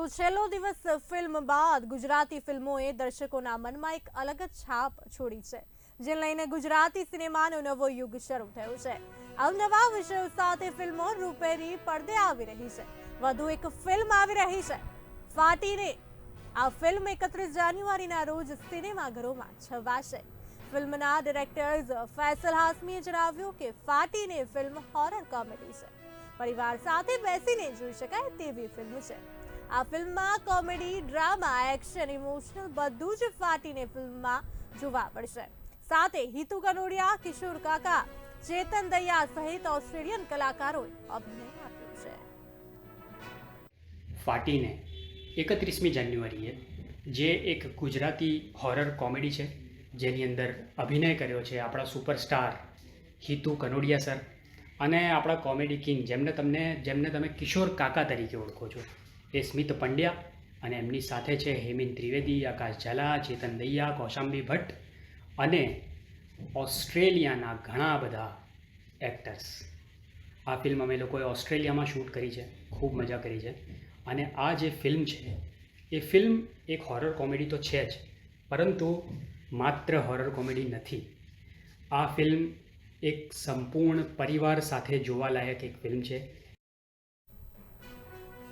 તો છેલ્લો દિવસ ફિલ્મ બાદ ગુજરાતી ફિલ્મોએ દર્શકોના મનમાં એક અલગ જ છાપ છોડી છે, જે લઈને ગુજરાતી સિનેમાનો નવો યુગ શરૂ થયો છે. અવનવા વિષયો સાથે ફિલ્મો રૂપેરી પડદે આવી રહી છે. વધુ એક ફિલ્મ આવી રહી છે. ફાટીને આ ફિલ્મ એકત્રીસ જાન્યુઆરીના રોજ સિનેમાઘરોમાં છવાશે. ફિલ્મના ડિરેક્ટર્સ ફૈસલ હાસમીએ જણાવ્યું કે ફાટીને ફિલ્મ હોરર કોમેડી છે. પરિવાર સાથે બેસીને જોઈ શકાય તેવી ફિલ્મ છે. આ ફિલ્મમાં કોમેડી, ડ્રામા, એક્શન, ઇમોશનલ બધું જ ફાટીને ફિલ્મમાં જોવા મળશે. સાથે હિતુ કનોડિયા, કિશોર કાકા, ચેતન દયા સહિત ઓસ્ટ્રેલિયન કલાકારોએ અભિનય આપ્યો છે. ફાટીને એકત્રીસમી જાન્યુઆરીએ જે એક ગુજરાતી હોરર કોમેડી છે, જેની અંદર અભિનય કર્યો છે આપણા સુપરસ્ટાર હિતુ કનોડિયા સર અને આપણા કોમેડી કિંગ જેમને તમને, જેમને તમે કિશોર કાકા તરીકે ઓળખો છો. એ સ્મિત પંડ્યા અને એમની સાથે છે હેમિન ત્રિવેદી, આકાશ ઝાલા, ચેતન દૈયા, કૌશાંબી ભટ્ટ અને ઓસ્ટ્રેલિયાના ઘણા બધા એક્ટર્સ આ ફિલ્મ અમે લોકોએ ઓસ્ટ્રેલિયામાં શૂટ કરી છે. ખૂબ મજા કરી છે. અને આ જે ફિલ્મ છે, એ ફિલ્મ એક હોરર કોમેડી તો છે જ, પરંતુ માત્ર હોરર કોમેડી નથી. આ ફિલ્મ એક સંપૂર્ણ પરિવાર સાથે જોવાલાયક એક ફિલ્મ છે.